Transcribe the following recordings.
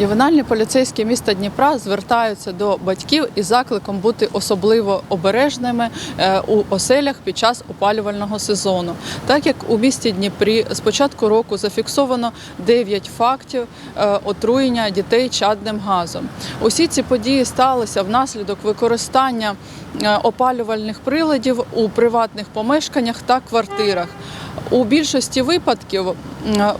Ювенальні поліцейські міста Дніпра звертаються до батьків із закликом бути особливо обережними е, у оселях під час опалювального сезону. Так як у місті Дніпрі з початку року зафіксовано 9 фактів е, отруєння дітей чадним газом. Усі ці події сталися внаслідок використання е, опалювальних приладів у приватних помешканнях та квартирах. У більшості випадків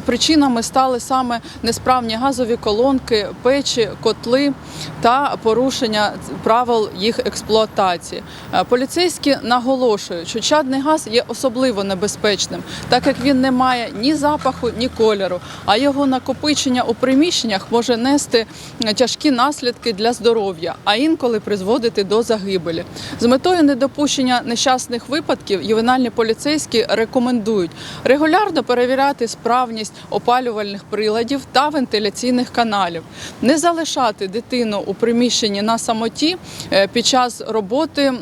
причинами стали саме несправні газові колонки, печі, котли та порушення правил їх експлуатації. Е, Поліцейські наголошують, що чадний газ є особливо небезпечним, так як він не має ні запаху, ні кольору, а його накопичення у приміщеннях може нести е, тяжкі наслідки для здоров'я, а інколи призводити до загибелі. З метою недопущення нещасних випадків ювенальні поліцейські рекомендують регулярно перевіряти справність опалювальних приладів та вентиляційних каналів, не залишати дитину у приміщенні на самоті е, під час роботи.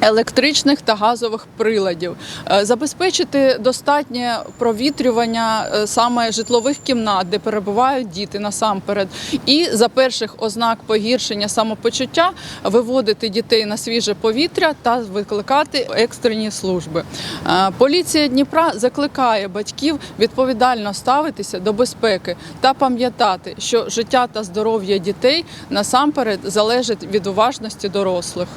Електричних та газових приладів Е, забезпечити достатнє провітрювання е, саме житлових кімнат, де перебувають діти насамперед, і за перших ознак погіршення самопочуття виводити дітей на свіже повітря та викликати екстрені служби. Е, Поліція Дніпра закликає батьків відповідально ставитися до безпеки та пам'ятати, що життя та здоров'я дітей насамперед залежить від уважності дорослих.